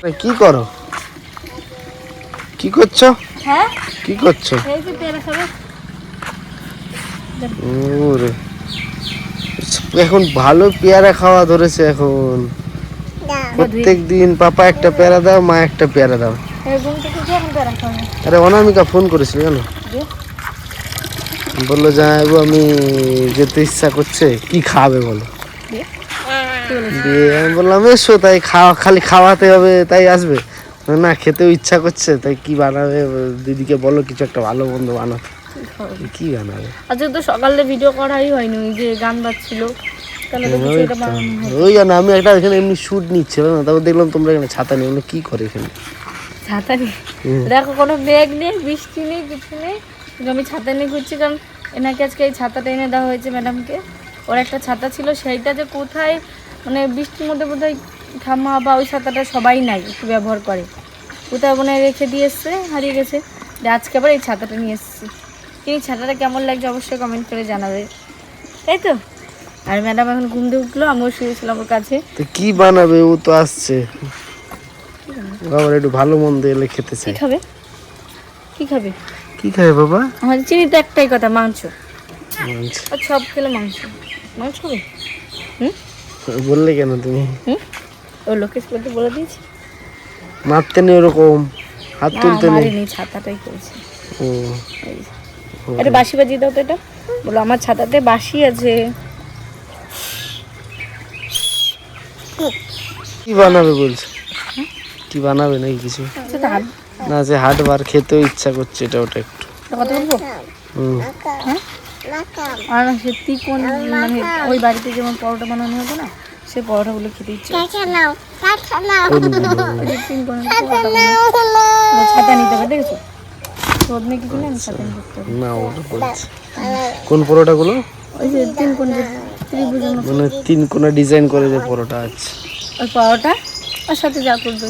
কি করো? কি করছ? হ্যাঁ? কি করছ? এই যে পেয়ারা খাবে। ওরে। এখন ভালো পেয়ারা খাওয়া ধরেছে এখন। প্রত্যেক দিন পাপা একটা পেয়ারা দাও মা একটা পেয়ারা দাও। আরে অনামিকা ফোন করেছিল জানো? বলল যাব আমি যেতে ইচ্ছা করছে কি খাবে বলো? দিয়ে? আমি বললাম এসো তাই খাওয়া খালি খাওয়াতে হবে তাই আসবে। না খেতেও ইচ্ছা করছে তাই কি বানাবে? দিদিকে বলো কিছু একটা ভালো মন্দ বানাতে। কি বানাবে? আজকে তো সকালে ভিডিও করাই হয়নি ওই যে গান বাজছিল। ওই আমি একটা এখানে এমনি শুট নিচ্ছিলাম না তারপর দেখলাম তোমরা এখানে ছাতা নিয়ে কি করে এখানে? ছাতা নেই। দেখো কোনো ব্যাগ নেই বৃষ্টি নেই কিছু নেই। আমি ছাতা নিয়ে ঘুরছি কারণ এনাকে আজকে এই ছাতাটা এনে দেওয়া হয়েছে ম্যাডামকে ওর একটা ছাতা ছিল সেইটা যে কোথায় মানে বৃষ্টির মধ্যে বোধহয় ঠাম্মা বা ওই ছাতাটা সবাই নাই একটু ব্যবহার করে। কোথায় মনে রেখে দিয়ে এসছে হারিয়ে গেছে। আজকে আবার এই ছাতাটা নিয়ে এসেছি। এই ছাতাটা কেমন লাগছে অবশ্যই কমেন্ট করে জানাবে। তাই তো। আর ম্যাডাম এখন ঘুম দিয়ে উঠল আমিও শুয়েছিলাম ওর কাছে। তো কি বানাবে? ও তো আসছে। বাবার একটু ভালো মন্দ এলে খেতে চাই খাবে? কি খাবে? কি খাবে বাবা? আমাদের চিনি তো একটাই কথা মাংস। আর সব খেলে মাংস। মাংস খাবে? হুম? বললে কেন তুমি? ও লোকেশ বলতে বলে দিয়েছি। মারতে নেই ওরকম হাত তুলতে নেই। মারিনি ছাতাটাই করেছি। ও। এটা বাসি বাজিয়ে দাও তো এটা। বলো আমার ছাতাতে বাসি আছে। কি বানাবে বলছে? কি বানাবে নাকি কিছু? হাত না যে হাট বার খেতেও ইচ্ছা করছে এটা ওটা একটু। কথা বলব? হুম। হ্যাঁ আর না সত্যি কোন মানে ওই বাড়িতে যেমন পরোটা বানানো হতো না সেই পরোটাগুলো খেতে ইচ্ছে করছে। ওই তিন পরোটাগুলো। ছাতা নিতে হবে দেখেছ? রোদ নেই কিছু নেই আমি ছাতা নিয়ে করতে হবে। না ওটা বলছে কোন পরোটাগুলো? ওই যে তিন কোণ যে ত্রিভুজের মতো। মানে তিন কোনা ডিজাইন করে যে পরোটা আছে ওই পাওয়াটা আর সাথে যা করবে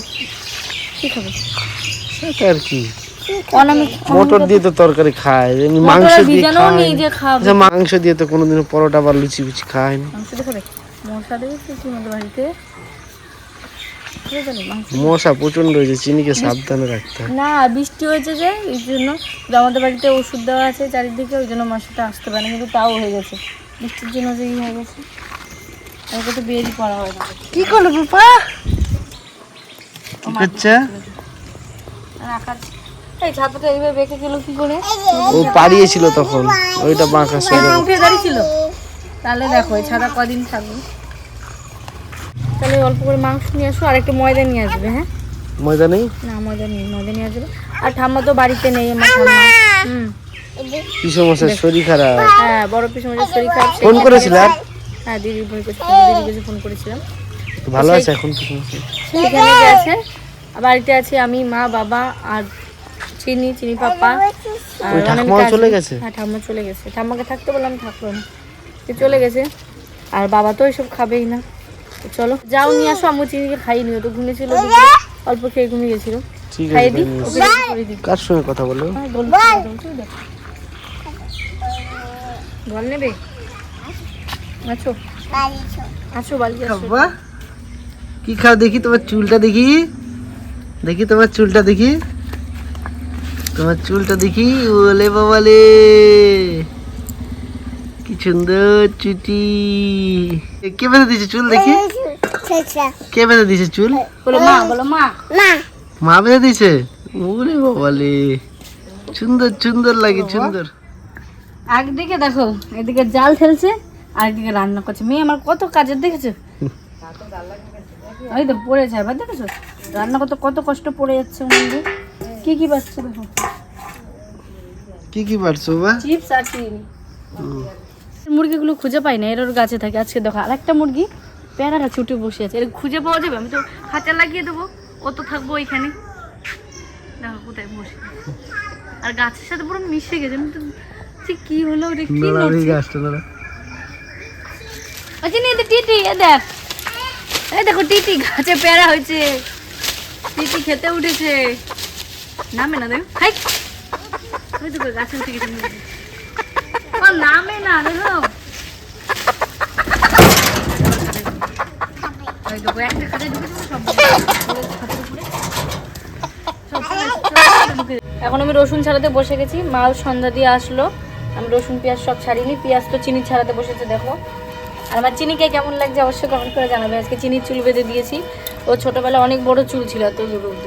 কি খাবে? সেটা আর কি। মটর দিয়ে তো তরকারি খায় এমনি মাংস দিয়ে খায় আচ্ছা মাংস দিয়ে তো কোনোদিনও পরোটা বা লুচি ফুচি খায় না। মশা প্রচণ্ড হয়েছে চিনিকে সাবধানে রাখতে না বৃষ্টি হয়েছে যে এই জন্য আমাদের বাড়িতে ওষুধ দেওয়া আছে চারিদিকে ওই জন্য মশাটা আসতে পারে না কিন্তু তাও হয়ে গেছে। বৃষ্টির জন্য যে হয়ে গেছে। ওকে তো বেরই করা হয় না। কি করল পাপা কি করছে? আর আকাশ এই ছাতাটা এইভাবে বেঁকে গেল কি করে? ও পাড়িয়েছিল তখন ওইটা বাঁকা মা উঠে দাঁড়িয়েছিল। তাহলে দেখো এই ছাতা কদিন থাকবে? তাহলে অল্প করে মাংস নিয়ে আসো আর একটু ময়দা নিয়ে আসবে হ্যাঁ? ময়দা নেই? না ময়দা নেই ময়দা নিয়ে আসবে। আর ঠাম্মা তো বাড়িতে নেই আমার ঠাম্মা। হুম। শরীর খারাপ। হ্যাঁ বড় শরীর খারাপ ফোন করেছিল আর? হ্যাঁ দিদির ফোন করেছিলাম দিদির ফোন করেছিলাম। ভালো আছে এখন সেখানে বাড়িতে আছি আমি মা বাবা আর চিনি চিনি পাপা অনামিকা আছে। চলে গেছে? হ্যাঁ ঠাম্মা চলে গেছে। ঠাম্মাকে থাকতে বললাম থাকল না। সে চলে গেছে। আর বাবা তো এসব খাবেই না। চলো যাও নিয়ে আসো আমি চিনিকে খাইয়ে নিও তো ঘুমিয়েছিল অল্প খেয়ে ঘুমিয়ে গেছিল ঠিক আছে খাইয়ে দিই। করে সঙ্গে কথা বলো হ্যাঁ, বল নেবে? আছো? আছো। বাবা কি খাও দেখি? তোমার চুলটা দেখি। দেখি তোমার চুলটা দেখি। তোমার চুলটা দেখি ওলে বাবালে কি সুন্দর চুটি। কে বেঁধে দিয়েছে চুল দেখি? কে বেঁধে দিয়েছে চুল? বলো মা বলো মা। মা। বেঁধে দিয়েছে? ওরে বাবালে সুন্দর সুন্দর লাগে সুন্দর। একদিকে দেখো এদিকে জাল ফেলছে আর একদিকে রান্না করছে। মেয়ে আমার কত কাজের দেখেছ? ওই তো পড়ে যায় এবার দেখেছ? রান্না করতে কত কষ্ট পড়ে যাচ্ছে মধ্যে কি কি দেখো? কি কি বা চিপস আর মুরগিগুলো খুঁজে পাই না এর ওর গাছে থাকে। আজকে দেখো আর একটা মুরগি প্যারাটা ছুটে বসে আছে। এর খুঁজে পাওয়া যাবে? আমি তো হাতে লাগিয়ে দেবো। ও তো থাকব ওইখানে। দেখো কোথায় বসে আর গাছের সাথে পুরো মিশে গেছে। আমি তো কি হলো ওটা কি নড়ছে গাছটা আচ্ছা নে টিটি এ দেখ। এই দেখো টিটি গাছে পেয়ারা হয়েছে। টিটি খেতে উঠেছে। নামে না দেখো। ওই দেখো নামে না দেখো। এখন আমি রসুন ছাড়াতে বসে গেছি মাল সন্ধ্যা দিয়ে আসলো। আমি রসুন পেঁয়াজ সব ছাড়িনি পেঁয়াজ তো চিনি ছাড়াতে বসেছে দেখো। আর আমার চিনিকে কেমন লাগছে অবশ্যই কমেন্ট করে জানাবে। আজকে চিনির চুল বেঁধে দিয়েছি। ও ছোটবেলা অনেক বড় চুল ছিল তো দুর্গ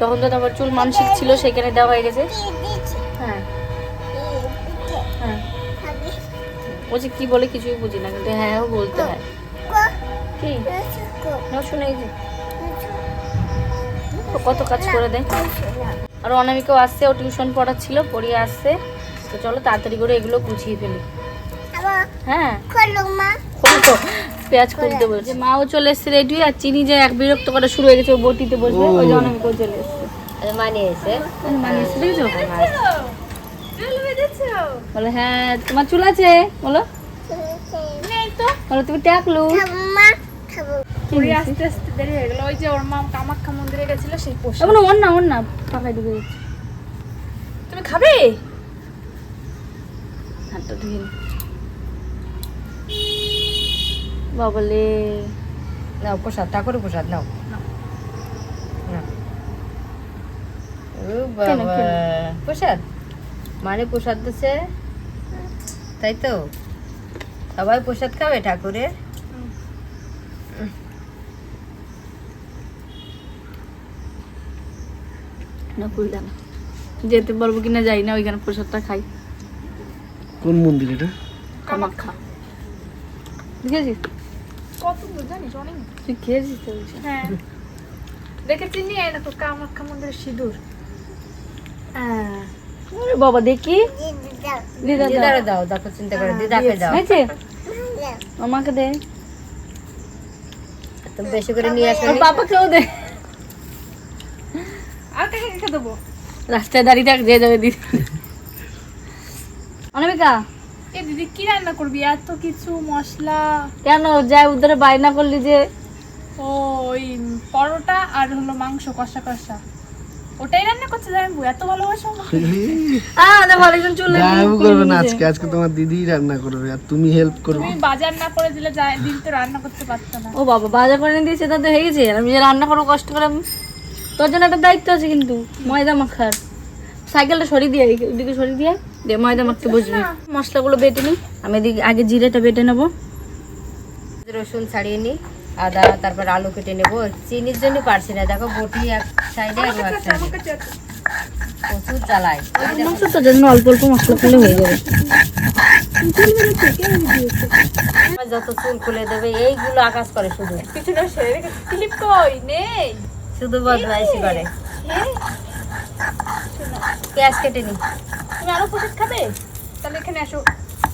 তখন তো আমার চুল মানসিক ছিল, সেখানে দেওয়া হয়ে গেছে। হ্যাঁ। হ্যাঁ। ও কী বলে কিছুই বুঝি না, কিন্তু হ্যাঁ ও বলতে হয়। কি? শুনে কত কাজ করে দেয়। আর অনামিকাও আসছে, ও টিউশন পড়াচ্ছিল, পড়িয়ে আসছে। তো চলো তাড়াতাড়ি করে এগুলো গুছিয়ে ফেলি। হ্যাঁ। পেঁয়াজ খুলতে বলছে। মাও চলে এসছে রেডি আর চিনি যে এক বিরক্ত করে শুরু হয়ে গেছে ও বটিতে বসবে ওই যে অনামিকাও চলে এসছে। মানিয়েছে মানে এসে। দেখেছ? বলে হ্যাঁ তোমার চুল আছে? বলো। বলো তুমি ট্যাকলু? পরে আস্তে আস্তে দেরি হয়ে গেল। ওই যে ওর মা কামাখ্যা মন্দিরে গেছিল সেই পোষা এমন ওর না ওর না পাকায় ঢুকে তুমি খাবে? হাতটা ধুয়ে নি। বাবালে নাও প্রসাদ ঠাকুরের প্রসাদ নাও। নাও। ও কেন, বাবা। কেন? প্রসাদ? মানে প্রসাদ দিছে? তাই তো? সবাই প্রসাদ খাবে ঠাকুরের না যেতে পারব কিনা যাই না ওইখানে প্রসাদটা খাই। কোন মন্দির এটা? কামাখ্যা। দেখেছিস কত জানিস অনেক তুই খেয়েছিস তো হ্যাঁ। দেখেছি দেখো কামাখ্যা মন্দিরের সিঁদুর। হ্যাঁ বাবা দেখি। দিদা দিদারে দাও দেখো চিন্তা করে দিদাকে দাও। হয়েছে? আমাকে দে। তুমি বেশি করে নিয়ে আসো আর পাপাকেও দে। আর কাকে কাকে দেবো? রাস্তায় দাঁড়িয়ে থাক যে যাবে দিদি। অনামিকা। এ দিদি কি রান্না করবি? এত কিছু মশলা। কেন? যাই উধারে বায়না করলি যে। ও ওই পরোটা আর হলো মাংস কষা কষা। ওটাই রান্না করতে জানব এত ভালোবাসো? আহ ভালো একজন চলে গায়েবও করবে না আজকে আজকে তোমার দিদি রান্না করবে আর তুমি হেল্প করবে। তুমি বাজার না করে দিলে যায় দিদি তো রান্না করতে পারতো না। ও বাবা বাজার করে এনে দিয়েছে তাতে হয়ে গেছে। আর আমি যে রান্না করব কষ্ট করে আমি তোর জন্য একটা দায়িত্ব আছে কিন্তু ময়দা মাখার। সাইকেলটা সরিয়ে দিয়ে ওদিকে সরিয়ে দিয়ে দে ময়দা মাখতে বসবি। মশলাগুলো বেটে নিই আমি এদিকে আগে জিরেটা বেটে নেব। রসুন ছাড়িয়ে নিই আদা তারপর আলু কেটে নেব। চিনির জন্য পারছি না দেখো বটি এক সাইডে আর এক সাইডে। প্রচুর চালাই মাংসটা জন্য অল্প অল্প মশলা করলে হয়ে যাবে। যত চুল খুলে দেবে এইগুলো আকাশ করে শুধু। ক্লিপ কই? নেই। শুধু বদমাইশি করে। পেঁয়াজ কেটে নি। তুমি আরও প্রসাদ খাবে? তাহলে এখানে আসো।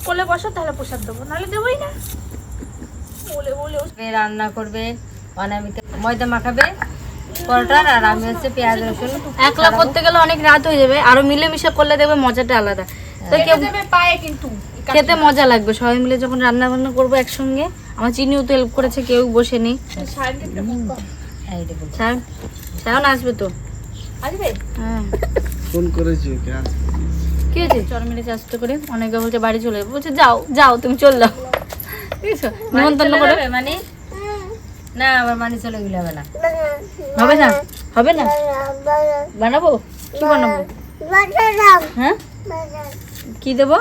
কোলে বসো তাহলে প্রসাদ দেবো। নাহলে দেবোই না। বলে বলে রান্না করবে অনামিতে ময়দা মাখাবে পরোটার আর আমি হচ্ছে পেঁয়াজ রসুন একলা করতে গেলে অনেক রাত হয়ে যাবে। আরও মিলেমিশে করলে দেখবে মজাটা আলাদা। তো কেউ পায়ে কিন্তু। খেতে মজা লাগবে। সবাই মিলে যখন রান্না বান্না করব একসঙ্গে আমার চিনিও তো হেল্প করেছে কেউ বসে নেই। সায়ন আসবে তো? আসবে? হ্যাঁ। ফোন করেছি ওকে আজ কি হয়েছে? চর মেরে চাষটা করে অনেকে বলছে বাড়ি চলে যাব। বলছে যাও যাও তুমি চল যাও। ঠিক আছে নিমন্ত্রণ করে। মানে? না আমার মানে চলে গেলে হবে না। হবে না? হবে না? বানাবো? কি বানাবো? হ্যাঁ? কি দেবো?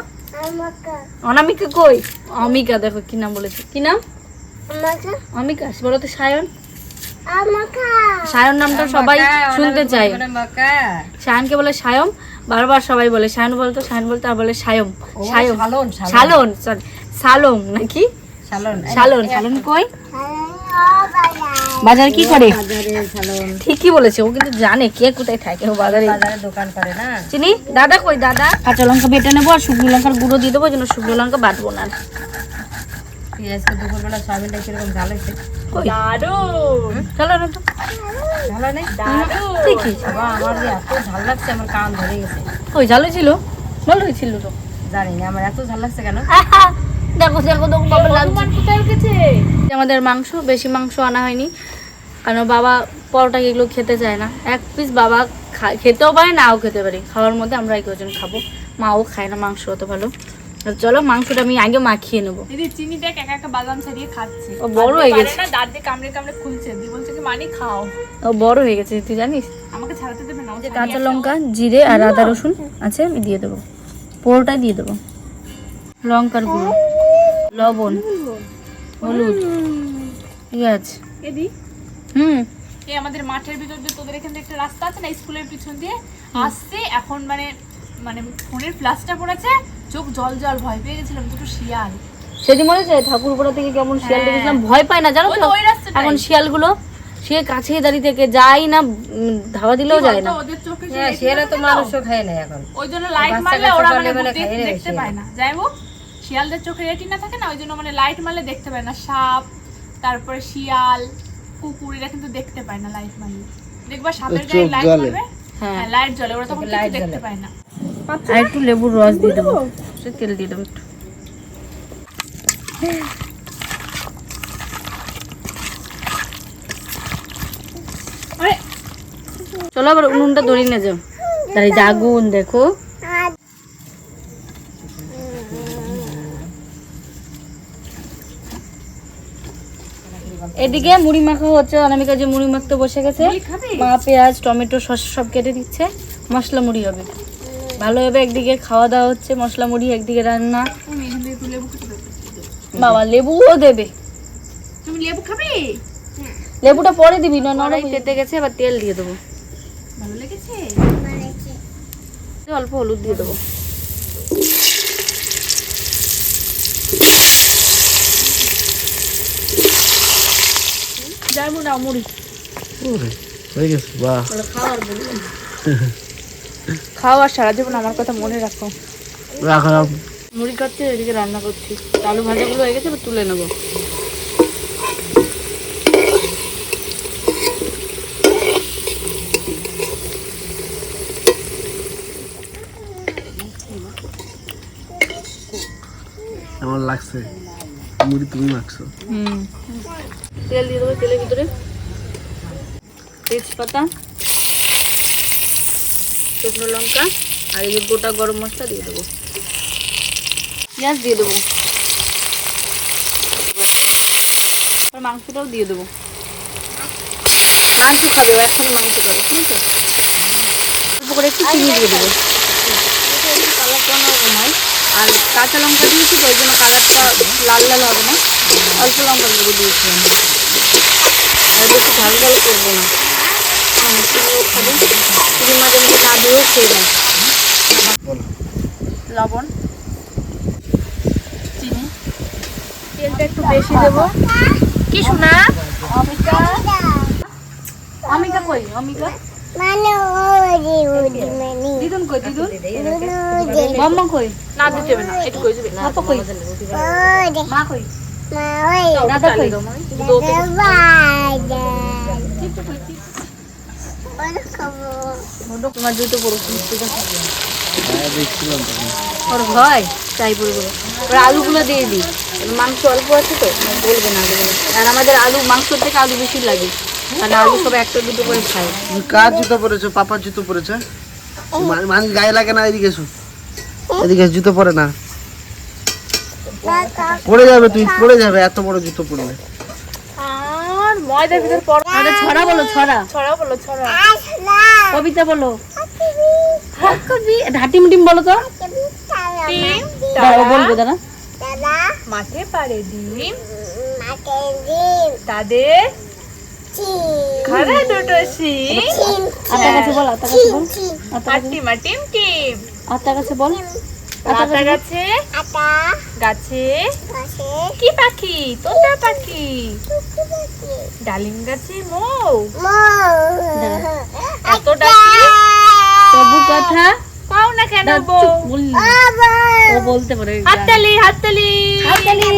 অনামিকা কই? অমিকা দেখো কি নাম বলেছে। কি নাম? অমিকা বলো তো সায়ন। সায়ন নামটা সবাই শুনতে চায়। মানে সায়নকে বলে সায়ম বারবার সবাই বলে সায়ন বলতো সায়ন বলতো আর বলে সায়ম। সায়ম। শালন, শালন। শালন সালম নাকি? শালন শালন শালন কই? বাজারে কি করে? ঠিকই বলেছে ও কিন্তু জানে কে কোথায় থাকে ও বাজারে। বাজারে দোকান করে না? চিনি দাদা কই দাদা? কাঁচা লঙ্কা বেটে নেব আর শুকনো লঙ্কার গুঁড়ো দিয়ে দেবো যেন শুকনো লঙ্কা বাটবো না। আর। পেঁয়াজকে দুপুরবেলা সয়াবিনটা কীরকম ঝাল হয়েছে? দারুণ। চলো না তো? ঝাল নেই? দেখি বাবা আমার যে এত ঝাল লাগছে আমার কান ধরে গেছে। ওই ঝালো ছিল ভালো হয়েছিল তো। জানি না আমার এত ঝাল লাগছে কেন? দেখো দেখো দেখো বাবা লাগছে তোমার কোথায় উঠেছে আমাদের মাংস বেশি মাংস আনা হয়নি। কারণ বাবা পরোটা এগুলো খেতে চায় না। এক পিস বাবা খেতেও পারে নাও খেতে পারে। খাওয়ার মধ্যে আমরা এই কজন খাব। মাও খায় না মাংস অত ভালো। চলো মাংসটা আমি আগে মাখিয়ে নেব। দিদি চিনি দেখ একা একা বাদাম ছাড়িয়ে খাচ্ছে। ও বড় হয়ে গেছে। না দাঁত দিয়ে কামড়ে কামড়ে খুলছে। দি বলছে কি মানি খাও। ও বড় হয়ে গেছে তুই জানিস? আমাকে ছাড়াতে দেবে না যে কাঁচা লঙ্কা জিরে আর আদা রসুন আছে আমি দিয়ে দেবো। পুরোটাই দিয়ে দেবো। লঙ্কার গুঁড়ো লবণ হলুদ পেঁয়াজ। এদি হুম। এই আমাদের মাঠের ভিতর দিয়ে তোদের এখান থেকে একটা রাস্তা আছে না স্কুলের পিছন দিয়ে আসছে এখন মানে মানে ফোনের ফ্ল্যাশটা পড়েছে চোখ জল জল ভয় পেয়ে গেছিলাম দুটো শিয়াল। সেদিন মনে আছে ঠাকুরপাড়া থেকে কেমন শিয়াল দেখেছিলাম ভয় পায় না জানো তো। এখন শিয়ালগুলো সে কাছে দাঁড়িয়ে থেকে যায় না ধাওয়া দিলেও যায় না। ওদের চোখে যে হ্যাঁ retina তো মানুষও খায় না এখন। ওই জন্য লাইট মারলে ওরা মানে দেখতে পায় না। যাই হোক শিয়ালদের চোখে রেটিনা থাকে না ওই জন্য মানে লাইট মারলে দেখতে পায় না। সাপ তারপরে শিয়াল কুকুর এরা কিন্তু দেখতে পায় না লাইট মারলে। দেখবা সাপের গায়ে লাইট জ্বলে। মারবে? হ্যাঁ। হ্যাঁ লাইট জ্বলে ওরা তখন কিছু দেখতে পায় না। আর একটু লেবুর রস দিয়ে দেবো। তেল দিয়ে দেবো একটু। চলো আবার উনুনটা ধরিয়ে নিয়ে যাও। তাহলে আগুন দেখো। এদিকে মুড়ি মাখা হচ্ছে অনামিকা যে মুড়ি মাখতে বসে গেছে। মা পেঁয়াজ টমেটো শসা সব কেটে দিচ্ছে। মশলা মুড়ি হবে। ভালো হবে একদিকে খাওয়া দাওয়া হচ্ছে মশলা মুড়ি একদিকে রান্না। তুমি এখান থেকে একটু লেবু কেটে দাও। বাবা লেবুও দেবে। তুমি লেবু খাবে? লেবুটা পরে দিবি না নরম কেটে গেছে আবার তেল দিয়ে দেবো। ভালো লেগেছে? অল্প হলুদ দিয়ে দেবো। যাব না মুড়ি। হয়ে গেছে বাহ। খাওয়ার বলবেন খাও আর সারা জীবন আমার কথা মনে রাখো। রাখলাম মুড়ি কাটছে এদিকে রান্না করছি। আলু ভাজাগুলো হয়ে গেছে তুলে নেব। আমার লাগছে? মুড়ি তুমি মাখছো? হুম। তেল দিয়ে দেবো তেলের ভিতরে। তেজপাতা। শুকনো লঙ্কা আর এই যে গোটা গরম মশলা দিয়ে দেবো। পেঁয়াজ দিয়ে দেবো। মাংসটাও দিয়ে দেবো। মাংস খাবে একসাথে মাংস খাবে, ঠিক আছে? অল্প করে একটু চিনি দিয়ে দেবো। আর কাঁচা লঙ্কা দিয়েছি তো ওই জন্য কালারটা লাল লাল হবে না? অল্প লঙ্কা গুঁড়ো দিয়েছি আমি বেশি ঝাল করব না। হুম, খাবে চিনি মাঝে মাঝে না দিয়েও খেয়ে নেয় লবণ। চিনি। তেলটা একটু বেশি দেবো। কি শোনা? অমিকা অমিকা কই? অমিকা দিদুন কই? দিদুন? মাম্মা কই? না দিতে হবে না। একটু করে দেবে পাপা কই? মা কই? দাদা কই? দাদা কই? তোমার জুতো পরো ঠিক আছে হ্যাঁ দেখছিলাম ওর ভয় তাই ওর আলুগুলো দিয়ে দিই। মাংস অল্প আছে তো বলবে না আর আমাদের আলু মাংসর থেকে আলু বেশি লাগে। মানে আলু সব একটা দুটো করে খায়। তুমি কার জুতো পরেছো? পাপার জুতো পরেছে? মা- মান গায়ে লাগে না এদিকে এসো। এদিকে জুতো পরে না। পড়ে যাবে তুই পড়ে যাবে এত বড় জুতো পরলে। আর ময়দার ভিতর পর ছড়া বলো ছড়া। ছড়া বলো ছড়া কবিতা বলো। কবি। ঢাটিম টিম বলো তো। বলব দাদা। মাঠে পারে ডিম। তাদের দুটো আতা কাছে বল আতা কাছে বল। আতা কাছে বল। আতা গাছে? গাছে? কি পাখি? তোতা পাখি? ডালিম গাছে? মৌ? এত ডাকি? তবু কথা পাও না কেন ও বলতে পারে হাততালি হাততালি। হাততালি।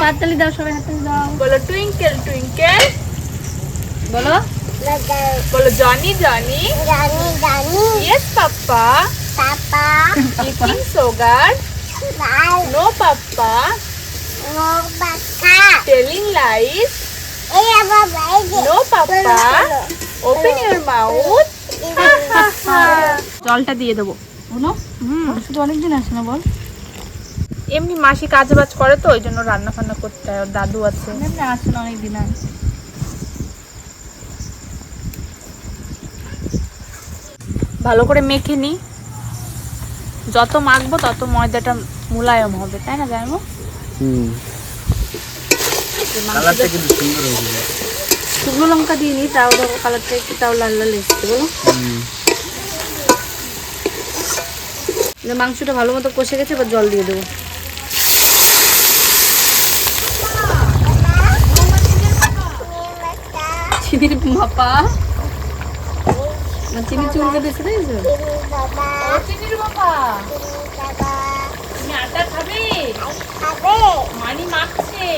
হাততালি দাও সবাই হাততালি দাও। বলো টুইঙ্কেল টুইঙ্কেল। বলো। বলো Johnny Johnny. Yes papa eating sugar no papa telling lies no papa open your mouth জলটা দিয়ে দেবো। বলো হুম। শুধু অনেকদিন আসে না বল। এমনি মাসি কাজ বাজ করে তো ওই জন্য রান্না ফান্না করতে হয় ওর দাদু আছে। এমনি আসে না অনেক দিন আগে ভালো করে মেখে নিই যত মাখবো তত ময়দাটা মোলায়ম হবে তাই না জানব? হুম। শুকনো লঙ্কা দিয়ে নিই তাও দেখো কালারটা একটু তাও লাল লাল এসছে বলো। মাংসটা ভালো মতো কষে গেছে এবার জল দিয়ে দেবো। চিনির মাপা। না চিনি চুল কেটেছে বাবা তুমি আটা খাবে মানি মাখছে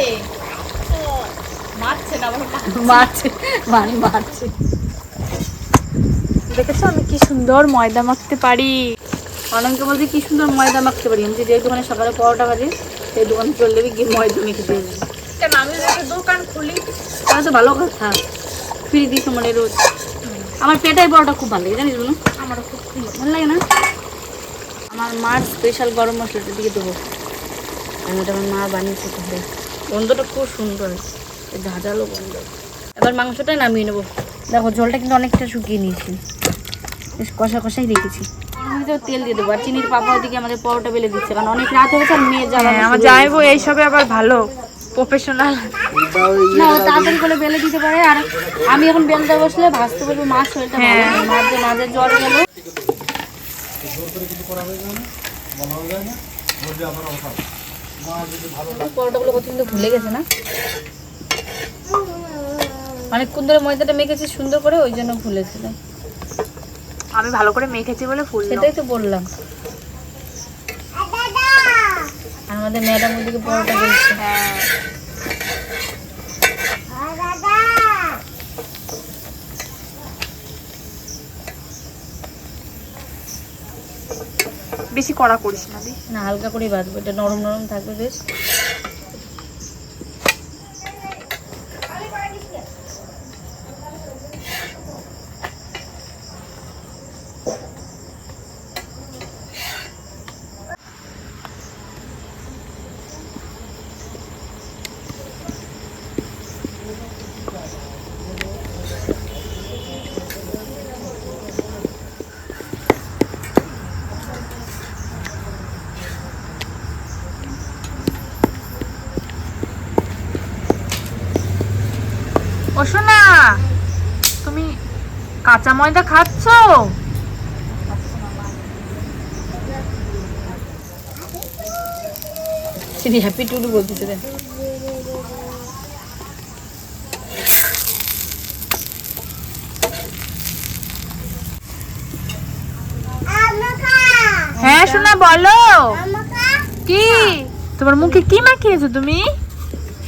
মারছে না মারছে মানি মারছে। দেখেছ আমি কি সুন্দর ময়দা মাখতে পারি? অনেকে বলছে কি সুন্দর ময়দা মাখতে পারি? আমি যে দোকানে সকালে পরোটা ভাজি সেই দোকানে চলে যাবি গিয়ে ময়দা মেখে দিয়ে যাবি কেন আমি দোকান খুলি? তাহলে তো ভালো কথা। ফ্রি দিস মানে রোজ। আমার পেটাই পরোটা খুব ভালো লাগে জানিস বলুন? আমারও খুব ভালো লাগে না? আমার মার স্পেশাল গরম মশলাটা দিয়ে দেবো। আমি ওটা আমার মা বানিয়েছে ঘরে গন্ধটা খুব সুন্দর। ঝাঁঝালো গন্ধ। এবার মাংসটাই নামিয়ে নেব। দেখো জলটা কিন্তু অনেকটা শুকিয়ে নিয়েছি। বেশ কষা কষাই রেখেছি। আমি তো তেল দিয়ে দেবো। আর চিনির পাপা ওদিকে আমাদের পরোটা বেলে দিচ্ছে। কারণ অনেক রাত হয়ে গেছে আর মেয়ে জ্বালা হ্যাঁ আমার যাইবো এইসবে আবার ভালো। প্রফেশনাল না ও তাড়াতাড়ি করে বেলে দিতে পারে। আর আমি এখন বেলতে বসলে ভাজতে বলব মাছ শরীরটা ভালো হ্যাঁ। নেই। মার যে মাঝে জ্বর গেল পরোটাগুলো কত কিন্তু ভুলে গেছে না? অনেকক্ষণ ধরে ময়দাটা মেখেছি সুন্দর করে ওই জন্য ভুলেছিল আমি ভালো করে মেখেছি বলে ফুল সেটাই তো বললাম। আর আমাদের ম্যাডাম ওদিকে পরোটা বেলছে হ্যাঁ। বেশি কড়া করিস না না হালকা করে বাঁধবো এটা নরম নরম থাকবে বেশ ও শোনা তুমি কাঁচা ময়দা খাচ্ছ? তিনি হ্যাপি টুডু বলতেছে হ্যাঁ শোনা বলো। কি? তোমার মুখে কি মাখিয়েছো তুমি?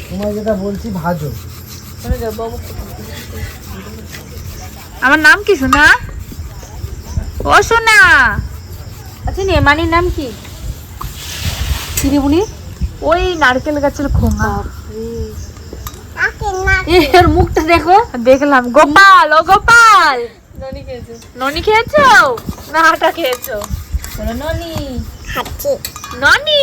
তোমার যেটা বলছি ভাজো। আমার নাম কি শোনা ও শোনা আচ্ছা নে মানির নাম কি? চিনিবুনি ওই নারকেল গাছের খোঙা। এর মুখটা দেখো। দেখলাম। গোপাল ও গোপাল। ননি খেয়েছো? না আটা খেয়েছো। বলো ননি। ননি?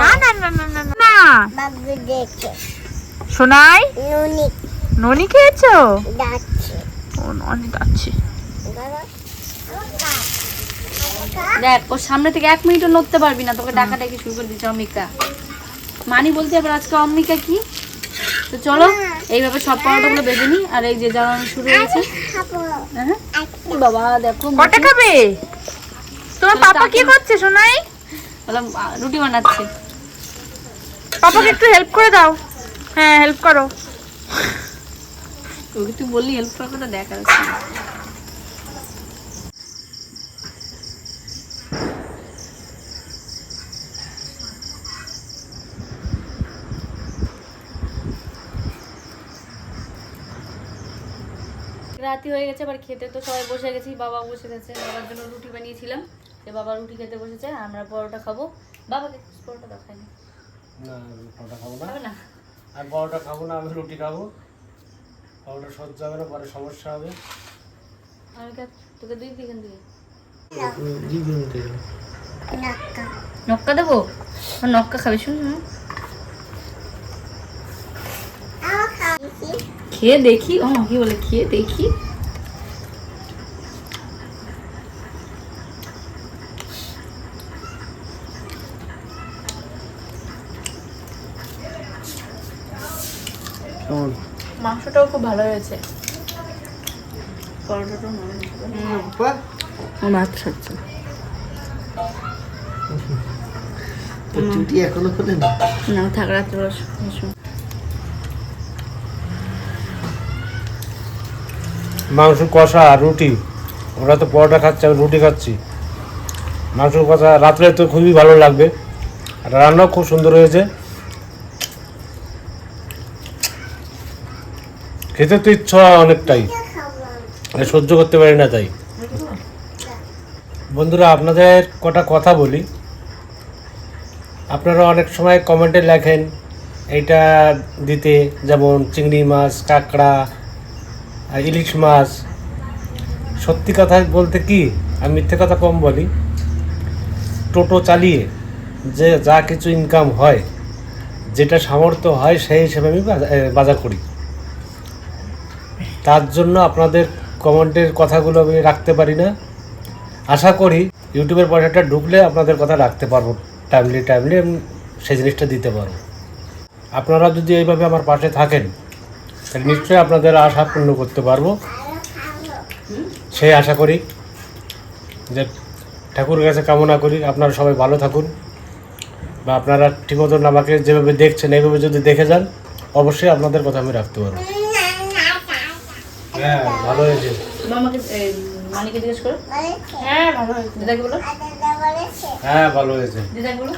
না না না না না না। শোনাই ননি খেয়েছো? ও ননি যাচ্ছে। দেখ ওর সামনে থেকে এক মিনিটও নড়তে পারবি না। তোকে ডাকা ডাকি শুরু করে দিচ্ছে অম্মিকা মানি বলতে আবার আজকে অম্মিকা কি? তো চলো এইভাবে সব পরোটাগুলো বেঁধে নি আর এই যে জ্বালানো শুরু হয়েছে। হ্যাঁ? বাবা দেখো কটা খাবে? তোমার পাপা কি করছে শোনাই বললাম রুটি বানাচ্ছে। পাপাকে একটু হেল্প করে দাও। হ্যাঁ হেল্প করো। তোকে তুই বললি হেল্প করার কথা দেখা যাচ্ছে রাতি হয়ে গেছে আবার খেতে তো সবাই বসে গেছি বাবা বসে গেছে বাবার জন্য রুটি বানিয়েছিলাম। যে বাবা রুটি খেতে বসেছে আমরা পরোটা খাব। বাবাকে পরোটা দেখায়নি না পরোটা খাব না। না? আর পরোটা খাব না আমি রুটি খাব। পরোটা সহ্য হবে না পরে সমস্যা হবে। তোকে দুই দিকে দিয়ে নক্কা দেবো? নক্কা খাবি শুন হুম। খেয়ে দেখি ও কি বলে খেয়ে দেখি। কেমন? মাংসটাও খুব ভালো হয়েছে। চুটি এখনও খোলে না? না থাক রাত্রে মাংস কষা আর রুটি। ওরা তো পরোটা খাচ্ছে আমি রুটি খাচ্ছি। মাংস কষা রাত্রে তো খুবই ভালো লাগবে। আর রান্নাও খুব সুন্দর হয়েছে। খেতে তো ইচ্ছা হয় অনেকটাই। সহ্য করতে পারি না তাই। বন্ধুরা আপনাদের কটা কথা বলি। আপনারা অনেক সময় কমেন্টে লেখেন এইটা দিতে যেমন চিংড়ি মাছ কাঁকড়া আর ইলিশ মাছ। সত্যি কথা বলতে কি আমি মিথ্যে কথা কম বলি। টোটো চালিয়ে যে যা কিছু ইনকাম হয় যেটা সামর্থ্য হয় সেই হিসেবে আমি বাজা- বাজার করি। তার জন্য আপনাদের কমেন্টের কথাগুলো আমি রাখতে পারি না। আশা করি ইউটিউবের পয়সাটা ঢুকলে আপনাদের কথা রাখতে পারব। টাইমলি টাইমলি আমি সেই জিনিসটা দিতে পারব। আপনারা যদি এইভাবে আমার পাশে থাকেন, তাহলে নিশ্চয়ই আপনাদের আশা পূর্ণ করতে পারব। সেই আশা করি যে ঠাকুরের কাছে কামনা করি। আপনারা সবাই ভালো থাকুন বা আপনারা ঠিক মতন আমাকে যেভাবে দেখছেন, এইভাবে যদি দেখে যান, অবশ্যই আপনাদের কথা আমি রাখতে পারব। হ্যাঁ ভালো হয়েছে। মামাকে মানিকে জিজ্ঞেস করো। হ্যাঁ ভালো হয়েছে। দিদাকে বলো। হ্যাঁ ভালো হয়েছে। দিদাকে বলো।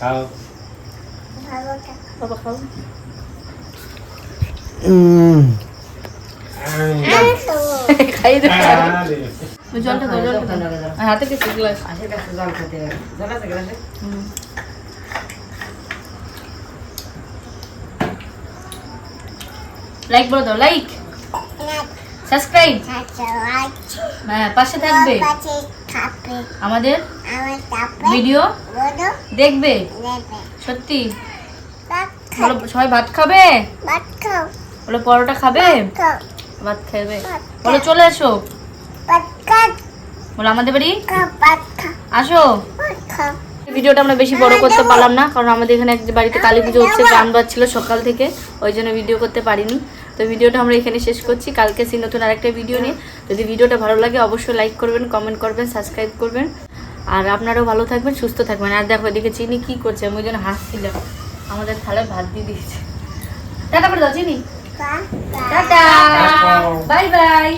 খাও। বাবা খাও। খাইয়ে দে জলটা দাও জলটা হাতে কিছু গ্লাস জল খেতে জল আছে গ্লাসে লাইক বলে দাও লাইক সাবস্ক্রাইব হ্যাঁ পাশে থাকবে। আমাদের ভিডিও দেখবে। সত্যি। বলো সবাই ভাত খাবে? বলো পরোটা খাবে? ভাত খাবে। বলো চলে এসো। বলো আমাদের বাড়ি? আসো। ভিডিওটা আমরা বেশি বড় করতে পারলাম না কারণ আমাদের এখানে এক বাড়িতে কালী পুজো হচ্ছে গান বাজছিল সকাল থেকে ওই জন্য ভিডিও করতে পারিনি। তো ভিডিওটা আমরা এখানে শেষ করছি। কালকে সেই নতুন আরেকটা ভিডিও নিয়ে। যদি ভিডিওটা ভালো লাগে অবশ্যই লাইক করবেন কমেন্ট করবেন সাবস্ক্রাইব করবেন। আর আপনারাও ভালো থাকবেন সুস্থ থাকবেন। আর দেখো এদিকে চিনি কি করছে আমি ওই জন্য হাসছিলাম। আমাদের থালায় ভাত দিয়ে দিয়েছে। টাটা করে দাও চিনি। টাটা। Bye bye